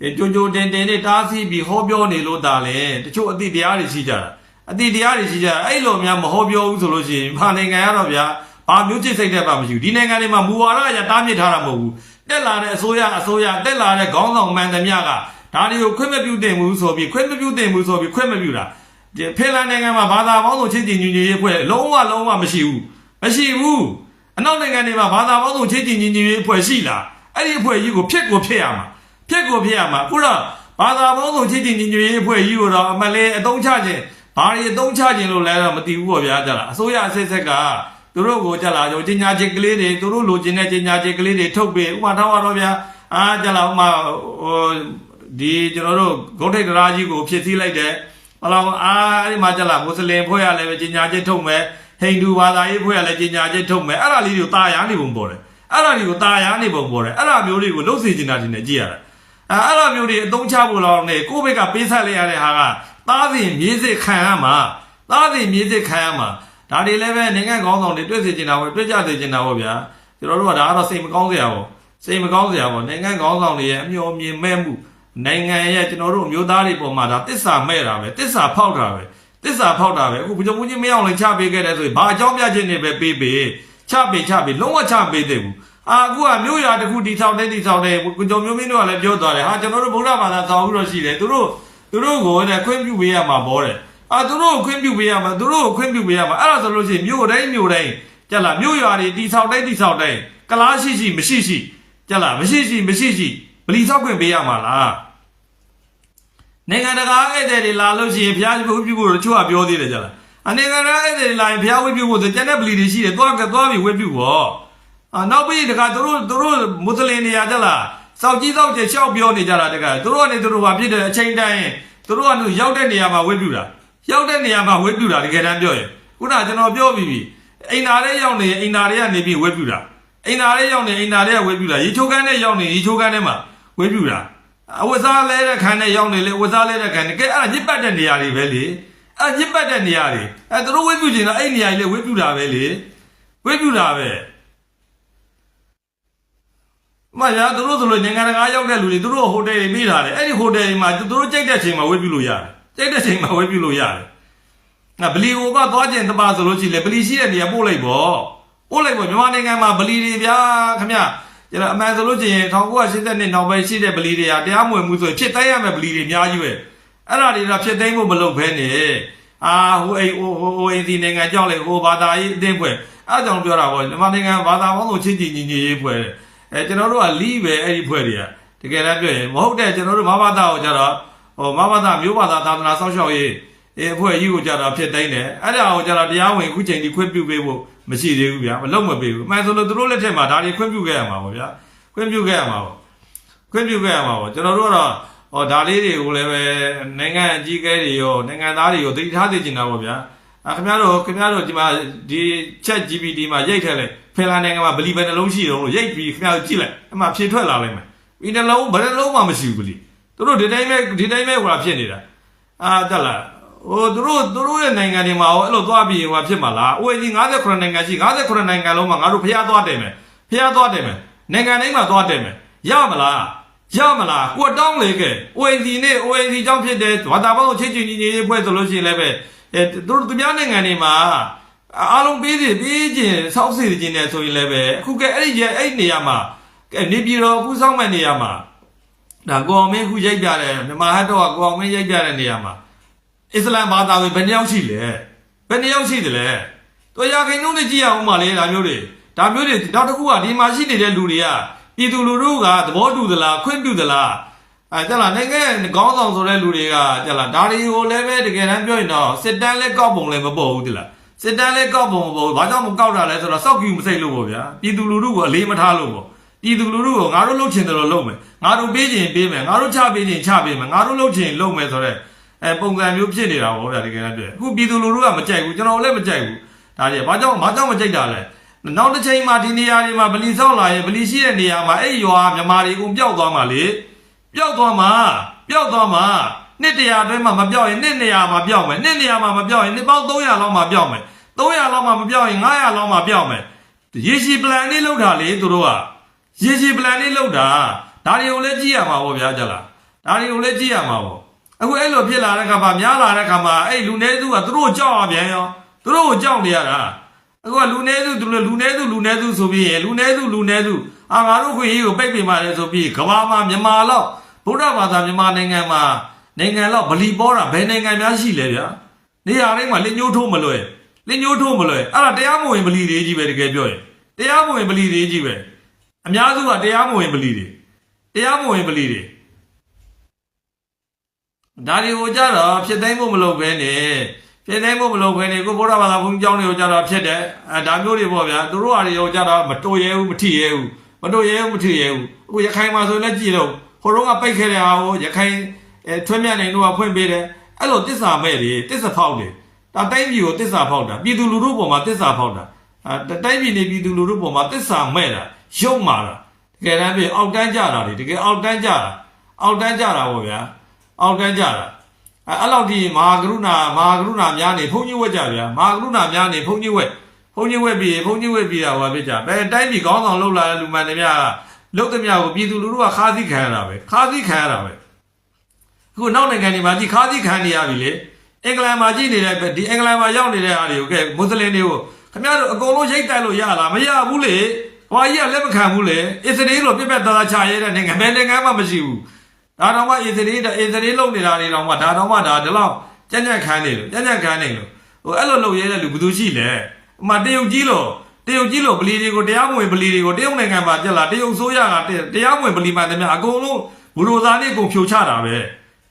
S2: ကြိုကြိုတင်တင်နဲ့တားဆီးပြီးဟောပြောနေလို့ဒါလေတချို့အတိတရားတွေရှိကြတာအတိတရားတွေရှိကြတာအဲ့လိုများမဟောပြောဘူးဆိုလို့ရှိရင်မြန်မာနိုင်ငံကတော့ဗျာဘာမျိုးချစ်စိတ်တဲ့ပါမရှိဘူးဒီနိုင်ငံတွေမှာမူဝါဒအရတားမြစ်ထားတာမဟုတ်ဘူးတက်လာတဲ့အစိုးရအစိုးရတက်လာတဲ့ခေါင်းဆောင်မှန်သမျှကဒါတွေကိုခွင့်မပြုတင်ဘူးဆိုပြီးခွင့်မပြုတင်ဘူးဆိုပြီးခွင့်မပြုတာဒီဖေလန်နိုင်ငံမှာဘာသာပေါင်းစုံချင်းချင်းညီညီရေးဖွဲ့လုံးဝလုံးဝမရှိဘူးမရှိဘူးအနောက်နိုင်ငံတွေမှာဘာသာပေါင်းစုံချင်းချင်းညီညီရေးဖွဲ့ရှိလားအဲ့ဒီအဖွဲ့ကြီးကိုဖြစ်ကိုဖြစ်ရမှာ ဖြစ်ကိုဖြစ်ရမှာခုတော့ဘာသာပေါင်းစုံချစ်တင်ညီညွတ်ရေးအဖွဲ့ကြီးကိုတော့အမလဲအသုံးချခြင်းဘာတွေအသုံးချခြင်းလို့လဲတော့မသိဘူးပေါ့ဗျာကြလားအစိုးရအစစ်ဆက်ကသူတို့ကိုကြလားကြောင့်ညညာချစ်ကလေးတွေသူတို့လိုချင်တဲ့ညညာချစ်ကလေးတွေထုတ်ပေးဥပမာထားရတော့ဗျာအာကြလားဥမာဟိုဒီကျွန်တော်တို့ဂုတ်ထိတ်တရာကြီးကိုဖြစ်စည်းလိုက်တယ်ဟလာအာအဲ့ဒီမှာကြလားမွတ်စလင်ဖွဲ့ရလည်းပဲညညာချစ်ထုတ်မယ်ဟိန္ဒူဘာသာရေးဖွဲ့ရလည်းညညာချစ်ထုတ်မယ်အဲ့ဒါလေးတွေကိုတာယာနေပုံပေါ်တယ်အဲ့ဒါတွေကိုတာယာနေပုံပေါ်တယ်အဲ့ဒါမျိုးတွေကိုလှုပ်စေချင်တာတင်နေကြည့်ရတာ အဲ့အဲ့ဒါမျိုးတွေအသုံးချဖို့လောက်နေကိုယ့်ဘက်ကပေးဆက်လိုက်ရတဲ့ဟာကသားစဉ်မြေးစစ်ခံရမှာသားစဉ်မြေးစစ်ခံရမှာဒါတွေလည်းပဲနိုင်ငံကောင်းဆောင်တွေတွေ့စေချင်တာပဲတွေ့ကြစေချင်တာပေါ့ဗျာကျွန်တော်တို့ကဒါကတော့စိတ်မကောင်းစရာပေါ့စိတ်မကောင်းစရာပေါ့နိုင်ငံကောင်းဆောင်တွေရဲ့အမျှော်မြင်မဲ့မှုနိုင်ငံရဲ့ကျွန်တော်တို့အမျိုးသားတွေပေါ်မှာဒါတစ္ဆာမဲ့တာပဲတစ္ဆာဖောက်တာပဲတစ္ဆာဖောက်တာပဲအခုဘုရားမင်းမင်းအောင်လည်းချပေးခဲ့တယ်ဆိုရင်ဘာအကြောင်းပြချက်နဲ့ပဲပေးပေးချပေးချပေးလုံးဝချပေးသေးဘူး အာအခုကမြို့ရွာတစ်ခုတိဆောက်တဲ့တိဆောက်တဲ့ကိုကျော်မျိုးမင်းတို့ကလည်းပြောသွားတယ်ဟာကျွန်တော်တို့ဗုဒ္ဓဘာသာဆောင်ပြီးတော့ရှိတယ်သူတို့သူတို့ကိုလည်းခွင့်ပြုပေးရမှာပေါ့တဲ့အာသူတို့ကိုခွင့်ပြုပေးရမှာသူတို့ကိုခွင့်ပြုပေးရမှာအဲ့ဒါဆိုလို့ရှိရင်မြို့တိုင်းမြို့တိုင်းကြက်လာမြို့ရွာတွေတိဆောက်တိုင်းတိဆောက်တိုင်းကလားရှိရှိမရှိရှိကြက်လာမရှိရှိမရှိရှိဗလီဆောက်ခွင့်ပေးရမှာလားနိုင်ငံတကာဧည့်သည်တွေလာလို့ရှိရင်ဘုရားပြုပြုဖို့တချို့ကပြောသေးတယ်ကြက်လာအနေကရာဧည့်သည်တွေလာရင်ဘုရားဝတ်ပြုဖို့ဆိုကျန်တဲ့ဗလီတွေရှိတယ်သွားကသွားပြီးဝတ်ပြုဖို့ အာနောက်ပြီးတခါသူတို့သူတို့မွတ်စလင်တွေရကြက်လာစောက်ကြီးစောက်ကျရှောက်ပြောနေကြတာတခါသူတို့ကနေသူတို့ဘာဖြစ်တယ်အချိန်တိုင်းသူတို့ကနေရောက်တဲ့နေရာမှာဝတ်ပြုတာရောက်တဲ့နေရာမှာဝဲပြူတာတကယ်တမ်းပြောရင်ခုနကကျွန်တော်ပြောပြီးပြီအိမ်နာထဲရောက်နေအိမ်နာထဲကနေပြီးဝဲပြူတာအိမ်နာထဲရောက်နေအိမ်နာထဲကဝဲပြူတာရေချိုးကန်းထဲရောက်နေရေချိုးကန်းထဲမှာဝဲပြူတာအဝတ်စားလဲတဲ့ခန်းထဲရောက်နေလေအဝတ်စားလဲတဲ့ခန်းထဲကဲအဲ့ဒါညစ်ပတ်တဲ့နေရာတွေပဲလေအဲညစ်ပတ်တဲ့နေရာတွေအဲသူတို့ဝိပုကျင်တော့အဲ့နေရာကြီးလေဝိပုတာပဲလေဝိပုတာပဲ မရသူတို့ဆိုလို့နိုင်ငံတကာရောက်တဲ့လူတွေသူတို့ဟိုတယ်တွေမိတာလေအဲ့ဒီဟိုတယ်တွေမှာသူတို့ကြိုက်တဲ့ချိန်မှာဝိပုလို့ရတယ်ကြိုက်တဲ့ချိန်မှာဝိပုလို့ရတယ်ငါဗလီကိုကသွားကျင်တပါဆိုလို့ရှိရင်လေဗလီရှိတဲ့နေရာပို့လိုက်ပေါ့ပို့လိုက်ပေါ့မြန်မာနိုင်ငံမှာဗလီတွေဗျာခင်ဗျကျွန်တော်အမှန်ဆိုလို့ရှိရင်1982နောက်ပိုင်းရှိတဲ့ဗလီတွေကတရားမဝင်မှုဆိုရင်ဖြစ်တိုင်းရမယ့်ဗလီတွေအများကြီးပဲအဲ့ဒါတွေကဖြစ်သိမ်းဖို့မလုပ်ဘဲနဲ့အာဟိုအိဟိုဟိုဟိုအိဒီနိုင်ငံကြောက်လေဟိုဘာသာရေးအသင်းဖွဲ့အဲ့ကြောင့်ပြောတာပေါ့မြန်မာနိုင်ငံဘာသာပေါင်းစုံချင်းချင်းညီညီရေးဖွဲ့ အဲကျွန်တော်တို့ကလီးပဲအဲ့ဒီဖွဲ့တွေကတကယ်တမ်းပြောရင်မဟုတ်တဲ့ကျွန်တော်တို့မဘာသာကိုကြတော့ဟိုမဘာသာမျိုးဘာသာသာသနာစောင့်ရှောက်ရေးအဲအဖွဲ့ကြီးကိုကြတော့ဖြစ်သိမ်းတယ်အဲ့ဒါကိုကြတော့တရားဝင်အခုချိန်ဒီခွင့်ပြုပေးဖို့မရှိသေးဘူးဗျာမလုပ်မပေးဘူးအမှန်ဆိုလို့သူတို့လက်ထက်မှာဒါတွေခွင့်ပြုခဲ့ရမှာပေါ့ဗျာခွင့်ပြုခဲ့ရမှာပေါ့ခွင့်ပြုခဲ့ရမှာပေါ့ကျွန်တော်တို့ကတော့ဟောဒါလေးတွေကိုလည်းပဲနိုင်ငံအကြီးအကဲတွေရောနိုင်ငံသားတွေရောတတိထားသိချင်တာပေါ့ဗျာအခင်ဗျားတို့ခင်ဗျားတို့ဒီမှာဒီ chat GPT မှာရိုက်ထည့်လိုက် ဖင်လန်နိုင်ငံမှာဗလီဘယ်နှလုံးရှိတုံးလို့ရိုက်ပြီးခင်ဗျားတို့ကြည့်လိုက်အမှဖြေထွက်လာလိုက်မယ်ဒီနှလုံးဘယ်နှလုံးမှမရှိဘူးဗလီသူတို့ဒီတိုင်းပဲဒီတိုင်းပဲဟိုလာဖြစ်နေတာအာတက်လာဟိုသူတို့သူတို့ရဲ့နိုင်ငံတွေမှာဟိုအဲ့လိုသွားပြီးဟိုဖြစ်မှာလားအိုအကြီး59နိုင်ငံရှိ59နိုင်ငံလုံးမှာငါတို့ဖျားသွားတယ်မယ်ဖျားသွားတယ်မယ်နိုင်ငံတိုင်းမှာသွားတယ်မယ်ရမလားရမလားကိုတောင်းလေကဲ ONC နဲ့ ONC ကြောင့်ဖြစ်တဲ့ဘာသာပေါင်းချင်းချင်းညီညီရေးဖွဲ့ဆိုလို့ရှိရင်လည်းပဲအဲသူတို့သူများနိုင်ငံတွေမှာ အားလုံးပေးစီပေးခြင်းစောက်စီခြင်းနဲ့ဆိုရင်လည်းပဲအခုကဲအဲ့ဒီအဲ့ဒီနေရာမှာကဲနေပြည်တော်အခုစောင့်မဲ့နေရာမှာဒါကိုအောင်မင်းအခုရိုက်ပြတယ်မြန်မာဟတ်တော့ကိုအောင်မင်းရိုက်ပြတဲ့နေရာမှာအစ္စလမ်ဘာသာဝင်ဘယ်နှယောက်ရှိလဲဘယ်နှယောက်ရှိတယ်လဲတော်ရခိုင်နှုန်းနဲ့ကြည့်ရအောင်ပါလေဒါမျိုးတွေဒါမျိုးတွေနောက်တစ်ခုကဒီမှာရှိနေတဲ့လူတွေကပြည်သူလူထုကသဘောတူသလားခွင့်ပြုသလားအဲကြလားနိုင်ငံခေါင်းဆောင်ဆိုတဲ့လူတွေကကြလားဒါတွေကိုလည်းပဲတကယ်တမ်းပြောရင်တော့စစ်တမ်းလည်းကောက်ပုံလည်းမပေါ်ဘူးတိလား စစ်တမ်းလည်းကောက်ပုံမပေါ်ဘူးဘာကြောင့်မကောက်တာလဲဆိုတော့စောက်ကျူမစိတ်လို့ပေါ့ဗျာပြည်သူလူထုကိုအလေးမထားလို့ပေါ့ပြည်သူလူထုကိုငါတို့လှုပ်ချင်တယ်လို့လုပ်မယ်ငါတို့ပေးချင်ပေးမယ်ငါတို့ချပေးချင်ချပေးမယ်ငါတို့လှုပ်ချင်လုပ်မယ်ဆိုတော့အဲပုံစံမျိုးဖြစ်နေတာပေါ့ဗျာတကယ်တမ်းပြောအခုပြည်သူလူထုကမကြိုက်ဘူးကျွန်တော်လည်းမကြိုက်ဘူးဒါကြီးဘာကြောင့်ဘာကြောင့်မကြိုက်တာလဲနောက်တစ်ချိန်မှာဒီနေရာတွေမှာဗလီဆောက်လာရင်ဗလီရှိတဲ့နေရာမှာအဲ့ရွာမြန်မာတွေကုန်ပျောက်သွားမှာလေပျောက်သွားမှာပျောက်သွားမှာ နှစ်တရာအတွင်းမှာမပျောက်ရင်နှစ်နေရာမှာပျောက်မယ်နှစ်နေရာမှာမပျောက်ရင်နှစ်ပေါင်း300လောက်မှာပျောက်မယ်300လောက်မှာမပျောက်ရင်900လောက်မှာပျောက်မယ်ရေရှည် plan လေးလုပ်တာလေသူတို့ကရေရှည် plan လေးလုပ်တာဒါတွေကိုလည်းကြည့်ရမှာပေါ့ဗျာကြလားဒါတွေကိုလည်းကြည့်ရမှာပေါ့အခုအဲ့လိုဖြစ်လာတဲ့ခါမှာများလာတဲ့ခါမှာအဲ့လူနေသူကသူတို့ကိုကြောက်အောင်ပြန်ရောသူတို့ကိုကြောက်နေရတာအခုကလူနည်းစုသူလူနည်းစုလူနည်းစုဆိုပြီးရင်လူနည်းစုလူနည်းစုအာငါတို့ခွင့်ရေးကိုပိတ်ပင်ပါလေဆိုပြီးကဘာမှာမြန်မာလောက်ဗုဒ္ဓဘာသာမြန်မာနိုင်ငံမှာ နိုင်ငံလောက်ဗလီပေါ်တာဘယ်နိုင်ငံများရှိလဲဗျာနေရာတိုင်းမှာလင်းညိုးထိုးမလွယ်လင်းညိုးထိုးမလွယ်အဲ့ဒါတရားမဝင်ဗလီတွေကြီးပဲတကယ်ပြောရင်တရားမဝင်ဗလီတွေကြီးပဲအများစုကတရားမဝင်ဗလီတွေတရားမဝင်ဗလီတွေဒါတွေကိုကြတော့ဖြစ်သိမ်းဖို့မလုပ်ဘဲနဲ့ပြင်းနိုင်ဖို့မလုပ်ခွင့်နေကိုဘုရားဘာသာဘုန်းကြီးကျောင်းတွေကိုကြတော့ဖြစ်တယ်အဲဒါမျိုးတွေပေါ့ဗျာသူတို့ဟာတွေရောကြတော့မတိုရဲဘူးမထီရဲဘူးမတိုရဲဘူးမထီရဲဘူးအခုရခိုင်မှာဆိုရင်လည်းကြည်တော့ဟိုတော့ကပိတ်ခဲ့တဲ့ဟာကိုရခိုင် အဲထွန်းမြတ်နိုင်တို့ကဖွင့်ပေးတယ်အဲ့လိုတစ္ဆာမဲ့တွေတစ္ဆာဖောက်တွေဒါတိုင်းပြည်ကိုတစ္ဆာဖောက်တာပြည်သူလူထုပေါ်မှာတစ္ဆာဖောက်တာအဲတိုင်းပြည်နေပြည်သူလူထုပေါ်မှာတစ္ဆာမဲ့တာရုပ်မာတာတကယ်တမ်းပြည်အောက်တန်းကြတာတွေတကယ်အောက်တန်းကြတာအောက်တန်းကြတာပေါ့ဗျာအောက်တန်းကြတာအဲအဲ့လောက်ဒီမဟာကရုဏာမဟာကရုဏာများနေဘုန်းကြီးဝက်ကြဗျာမဟာကရုဏာများနေဘုန်းကြီးဝက်ဘုန်းကြီးဝက်ပြီးဘုန်းကြီးဝက်ပြီးတာဟောဖြစ်ကြဘယ်တိုင်းပြည်ကောင်းဆောင်လှုပ်လာတဲ့လူမှန်တွေများလှုပ်သမျှကိုပြည်သူလူထုကခါးစည်းခံရတာပဲခါးစည်းခံရတာပဲ အခုနောက်နိုင်ငံတွေမှာကြည့်ခါးစည်းခံနေရပြီလေအင်္ဂလန်မှာကြည့်နေတဲ့ဒီအင်္ဂလန်မှာရောက်နေတဲ့အားတွေကိုကဲမွတ်စလင်တွေကိုခင်ဗျားတို့အကုန်လုံးရိတ်တိုက်လို့ရလားမရဘူးလေဟွာကြီးကလက်မခံဘူးလေအစ္စရေးလိုပြက်ပြက်သားသားချရဲတဲ့နိုင်ငံဘယ်နိုင်ငံမှမရှိဘူးဒါတော့မှအစ္စရေးအစ္စရေးလုံနေတာတွေတော့မှဒါတော့မှဒါဒီလောက်ကြက်ကြက်ခန်းနေလို့ကြက်ကြက်ခန်းနေလို့ဟိုအဲ့လိုလုံရဲတဲ့လူဘယ်သူရှိလဲအမတရုတ်ကြီးလို့တရုတ်ကြီးလို့ဗလီတွေကိုတရားမဝင်ဗလီတွေကိုတရုတ်နိုင်ငံမှာပြက်လာတရုတ်ဆိုးရကတရားမဝင်ဗလီမှတည်းများအကုန်လုံးဘူရိုဇာနဲ့ကုန်ဖြိုချတာပဲ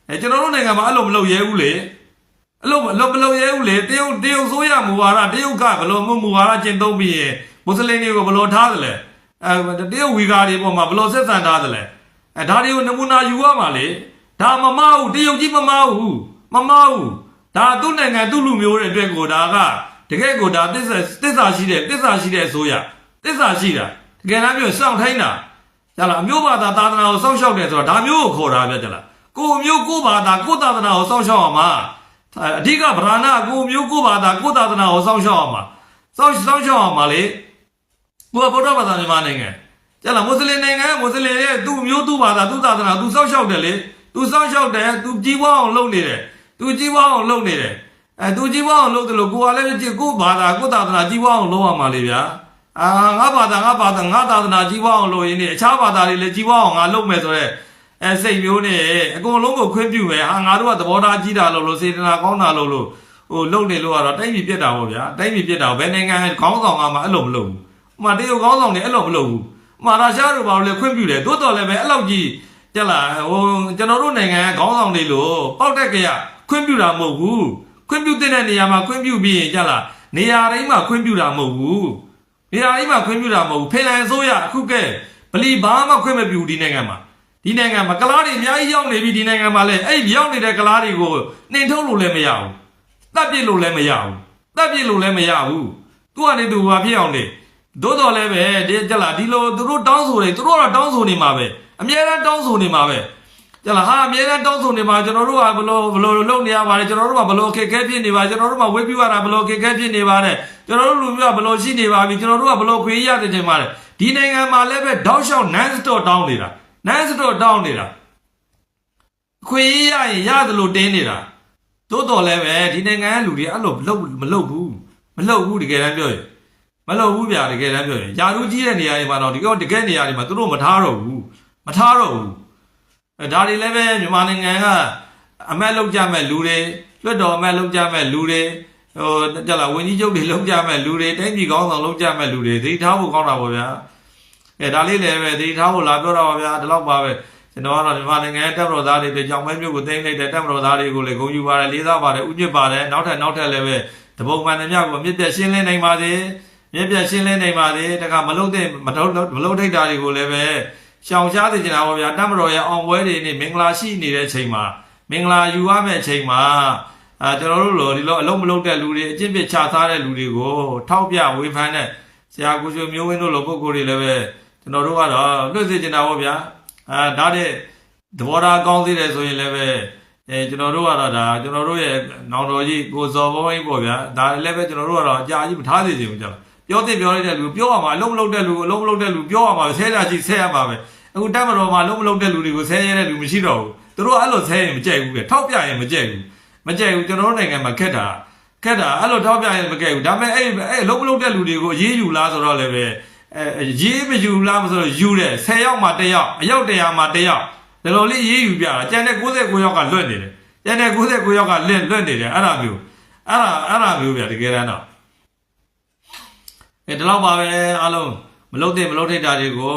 S2: အဲကျွန်တော်တို့နိုင်ငံမှာအဲ့လိုမလုပ်ရဲဘူးလေအဲ့လိုမလုပ်မလုပ်ရဲဘူးလေတရုတ်တရုတ်ဆိုးရမူဝါဒတရုတ်ကဘယ်လိုမူဝါဒကျင့်သုံးပြီးရင်မွတ်စလင်တွေကိုဘယ်လိုထားသလဲအဲတရုတ်ဝီဂါတွေပေါ်မှာဘယ်လိုဆက်ဆံထားသလဲအဲဒါတွေကိုနမူနာယူရမှာလေဒါမမဟုတ်တရုတ်ကြီးမမဟုတ်မမဟုတ်ဒါသူ့နိုင်ငံသူ့လူမျိုးတွေအတွက်ကိုဒါကတကယ်ကိုဒါတစ္ဆာတစ္ဆာရှိတဲ့တစ္ဆာရှိတဲ့အစိုးရတစ္ဆာရှိတာတကယ်တမ်းပြောစောင့်ထိုင်းတာကြလားအမျိုးဘာသာသာသနာကိုစောင့်ရှောက်တယ်ဆိုတော့ဒါမျိုးကိုခေါ်တာပြကြလား ကိုမျိုးကိုဘာသာကိုသာသနာကိုစောင့်ရှောက်အောင်မှာအဓိကဗราဏကိုမျိုးကိုဘာသာကိုသာသနာကိုစောင့်ရှောက်အောင်ပါစောင့်စောင့်ရှောက်အောင်ပါလေကိုကဗုဒ္ဓဘာသာမြန်မာနိုင်ငံကျလာမွတ်စလင်နိုင်ငံမွတ်စလင်ရဲ့သူ့မျိုးသူ့ဘာသာသူ့သာသနာသူစောင့်ရှောက်တယ်လေသူစောင့်ရှောက်တယ်သူကြီးပွားအောင်လုပ်နေတယ်သူကြီးပွားအောင်လုပ်နေတယ်အဲသူကြီးပွားအောင်လုပ်တယ်လို့ကိုကလည်းကြည့်ကိုဘာသာကိုသာသနာကြီးပွားအောင်လုပ်ရမှာလေဗျာအာငါဘာသာငါဘာသာငါသာသနာကြီးပွားအောင်လုပ်ရင်းနဲ့အခြားဘာသာတွေလည်းကြီးပွားအောင်ငါလုပ်မယ်ဆိုတော့ အဲစိတ်မျိုးနဲ့အကုန်လုံးကိုခွင့်ပြုမယ်ဟာငါတို့ကသဘောထားကြီးတာလို့လို့စေတနာကောင်းတာလို့လို့ဟိုလုံနေလို့ကတော့တိုင်းပြည်ပြက်တာပေါ့ဗျာတိုင်းပြည်ပြက်တာဘယ်နိုင်ငံခေါင်းဆောင်ကမှအဲ့လိုမလုပ်ဘူးဥမာတရုတ်ခေါင်းဆောင်တွေအဲ့လိုမလုပ်ဘူးဥမာရုရှားတို့ဘာလို့လဲခွင့်ပြုတယ်တိုးတော်လည်းပဲအဲ့လောက်ကြီးတက်လာဟိုကျွန်တော်တို့နိုင်ငံကခေါင်းဆောင်တွေလို့ပေါက်တက်ကရခွင့်ပြုတာမဟုတ်ဘူးခွင့်ပြုတဲ့နေရာမှာခွင့်ပြုပြီးရင်ကြလားနေရာတိုင်းမှာခွင့်ပြုတာမဟုတ်ဘူးနေရာတိုင်းမှာခွင့်ပြုတာမဟုတ်ဘူးဖင်လန်အစိုးရအခုကဲဗလီဘာမှခွင့်မပြုဘူးဒီနိုင်ငံမှာ ဒီနိုင်ငံမှာကလားတွေအများကြီးရောက်နေပြီဒီနိုင်ငံမှာလည်းအဲ့ရောက်နေတဲ့ကလားတွေကိုနှင်ထုတ်လို့လည်းမရဘူးတတ်ပြစ်လို့လည်းမရဘူးတတ်ပြစ်လို့လည်းမရဘူးသူကနေသူဘာဖြစ်အောင်လဲသို့တော်လည်းပဲဒီကြက်လာဒီလိုသူတို့တောင်းဆိုတယ်သူတို့ကတော့တောင်းဆိုနေမှာပဲအများအားတောင်းဆိုနေမှာပဲကြက်လာဟာအများအားတောင်းဆိုနေမှာကျွန်တော်တို့ကဘလို့ဘလို့လုပ်နေရပါတယ်ကျွန်တော်တို့ကဘလို့အခက်အခဲဖြစ်နေပါကျွန်တော်တို့ကဝေးပြရတာဘလို့အခက်အခဲဖြစ်နေပါတယ်ကျွန်တော်တို့လူမျိုးကဘလို့ရှိနေပါပြီကျွန်တော်တို့ကဘလို့ခွေးရတယ်တင်ပါတယ်ဒီနိုင်ငံမှာလည်းပဲတောက်လျှောက် non stop တောင်းနေတာ နန်းစတော့တောင်းနေတာအခွင့်အရေးရရင်ရတယ်လို့တင်းနေတာသို့တော်လည်းပဲဒီနိုင်ငံကလူတွေအဲ့လိုမလုပ်မလုပ်ဘူးမလုပ်ဘူးတကယ်တမ်းပြောရင်မလုပ်ဘူးဗျာတကယ်တမ်းပြောရင်ယာရုကြီးတဲ့နေရာတွေမှာတော့ဒီကောတကယ်နေရာတွေမှာသူတို့မထားတော့ဘူးမထားတော့ဘူးအဲဒါတွေလည်းပဲမြန်မာနိုင်ငံကအမက်လောက်ကြမဲ့လူတွေလွတ်တော်အမက်လောက်ကြမဲ့လူတွေဟိုကြက်လာဝင်းကြီးချုပ်တွေလောက်ကြမဲ့လူတွေတိုင်းပြည်ကောင်းဆောင်လောက်ကြမဲ့လူတွေသတိထားဖို့ကောင်းတာပေါ့ဗျာ အဲဒါလေးလည်းပဲဒီထားဖို့လာပြောတော့ပါဗျာဒီလောက်ပါပဲကျွန်တော်ကတော့မြန်မာနိုင်ငံတပ်မတော်သားတွေပြကြောင်မဲမျိုးကိုတင်လိုက်တဲ့တပ်မတော်သားတွေကိုလည်းဂုဏ်ယူပါတယ်လေးစားပါတယ်ဥညွတ်ပါတယ်နောက်ထပ်နောက်ထပ်လည်းပဲတပုံမှန်တဲ့မြောက်ကိုမြစ်ပြတ်ရှင်းလင်းနိုင်ပါသေးမြစ်ပြတ်ရှင်းလင်းနိုင်ပါသေးတခါမလုံးတဲ့မလုံးမလုံးထိတ်တာတွေကိုလည်းပဲရှောင်ရှားသိချင်တာပါဗျာတပ်မတော်ရဲ့အောင်ပွဲတွေနဲ့မင်္ဂလာရှိနေတဲ့အချိန်မှာမင်္ဂလာယူရမယ့်အချိန်မှာအာကျွန်တော်တို့လိုဒီလိုအလုံးမလုံးတဲ့လူတွေအကျင့်ပြစ်ချသားတဲ့လူတွေကိုထောက်ပြဝေဖန်တဲ့ဆရာကိုကျော်မျိုးဝင်းတို့လိုပုဂ္ဂိုလ်တွေလည်းပဲ ကျွန်တော်တို့ကတော့လွတ်စေချင်တာပေါ့ဗျာအာဒါတဲ့သဘောထားကောင်းသေးတယ်ဆိုရင်လည်းပဲအဲကျွန်တော်တို့ကတော့ဒါကျွန်တော်တို့ရဲ့နောင်တော်ကြီးကိုဇော်ဘုန်းကြီးပေါ့ဗျာဒါလည်းပဲကျွန်တော်တို့ကတော့အကြာကြီးမထားသေးချင်ဘူးကြာပြောတဲ့ပြောလိုက်တဲ့လူပြောရမှာအလုံးမလုံးတဲ့လူအလုံးမလုံးတဲ့လူပြောရမှာဆဲတာကြီးဆဲရမှာပဲအခုတက်မတော်မှာအလုံးမလုံးတဲ့လူတွေကိုဆဲရတဲ့လူမရှိတော့ဘူးသူတို့အဲ့လိုဆဲရင်မကြိုက်ဘူးပဲထောက်ပြရင်မကြိုက်ဘူးမကြိုက်ဘူးကျွန်တော်တို့နိုင်ငံမှာခက်တာခက်တာအဲ့လိုထောက်ပြရင်မကြိုက်ဘူးဒါပေမဲ့အဲ့အဲ့အလုံးမလုံးတဲ့လူတွေကိုအေးအေးယူလားဆိုတော့လည်းပဲ အဲရေးမယူလားမဆိုတော့ယူတယ်10ယောက်မှ1ယောက်အယောက်100မှ1ယောက်ဒီလိုလေးရေးယူပြတာကျန်တဲ့69ယောက်ကလွတ်နေတယ်ကျန်တဲ့69ယောက်ကလွတ်လွတ်နေတယ်အဲ့ဒါမျိုးအဲ့ဒါအဲ့ဒါမျိုးဗျတကယ်တမ်းတော့အဲဒီလောက်ပါပဲအားလုံးမလုတ်တဲ့မလုတ်ထိတ်တာတွေကို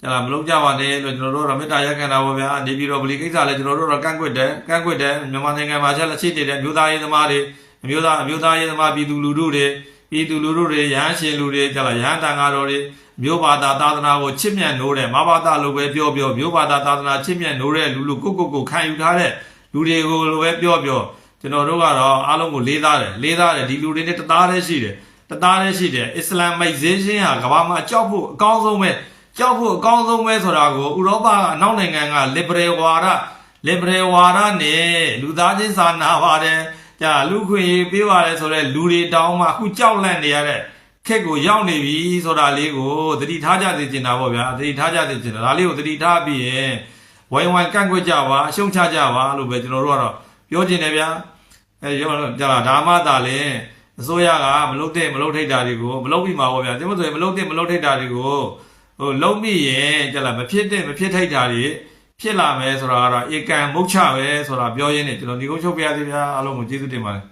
S2: ကျန်လာမလုတ်ကြပါနဲ့လို့ကျွန်တော်တို့တော့မေတ္တာရက်ခံတာပါဗျာနေပြီးတော့ဗလီကိစ္စလည်းကျွန်တော်တို့တော့ကန့်ကွက်တယ်ကန့်ကွက်တယ်မြန်မာနိုင်ငံမှာချက်လက်ရှိနေတဲ့မြို့သားရေးသမားတွေအမျိုးသားအမျိုးသားရေးသမားပြည်သူလူထုတွေ ပြည်သူလူထုတွေရဟန်းရှင်လူတွေကြလားရဟန်းတန်ဃာတော်တွေမျိုးဘာသာသာသနာကိုချစ်မြတ်နိုးတဲ့မဘာသာလိုပဲပြောပြောမျိုးဘာသာသာသနာချစ်မြတ်နိုးတဲ့လူလူကိုကိုကိုခံယူထားတဲ့လူတွေကိုလိုပဲပြောပြောကျွန်တော်တို့ကတော့အားလုံးကိုလေးစားတယ်လေးစားတယ်ဒီလူတွေနဲ့တသားတည်းရှိတယ်တသားတည်းရှိတယ်အစ္စလာမ်မိုက်ဇေးရှင်းဟာကမ္ဘာမှာကြောက်ဖို့အကောင်းဆုံးပဲကြောက်ဖို့အကောင်းဆုံးပဲဆိုတာကိုဥရောပကအနောက်နိုင်ငံက liberal ဝါဒ liberal ဝါဒနဲ့လူသားချင်းစာနာပါတယ် ကြာလူခွင့်ရေးပေးပါတယ်ဆိုတော့လူတွေတောင်းမှအခုကြောက်လန့်နေရတဲ့ခက်ကိုရောက်နေပြီဆိုတာလေးကိုသတိထားကြသိချင်တာပေါ့ဗျာသတိထားကြသိချင်တာဒါလေးကိုသတိထားပြီးရင်ဝိုင်းဝိုင်းကန့်ကွက်ကြပါအရှုံးချကြပါလို့ပဲကျွန်တော်တို့ကတော့ပြောချင်တယ်ဗျာအဲရောကြာလာဒါမှသာလဲအစိုးရကမလုတ်တဲ့မလုတ်ထိတ်တာတွေကိုမလုတ်ပြီးမှာပေါ့ဗျာဒီမဆိုရင်မလုတ်တဲ့မလုတ်ထိတ်တာတွေကိုဟိုလုံးမိရင်ကြာလာမဖြစ်တဲ့မဖြစ်ထိတ်တာတွေ ဖြစ်လာမယ်ဆိုတာကတော့ဧကံမုတ်ချပဲဆိုတာပြောရင်းနဲ့ကျွန်တော်ဒီကုန်းချုပ်ပြရစီဗျာအားလုံးကိုကျေးဇူးတင်ပါတယ်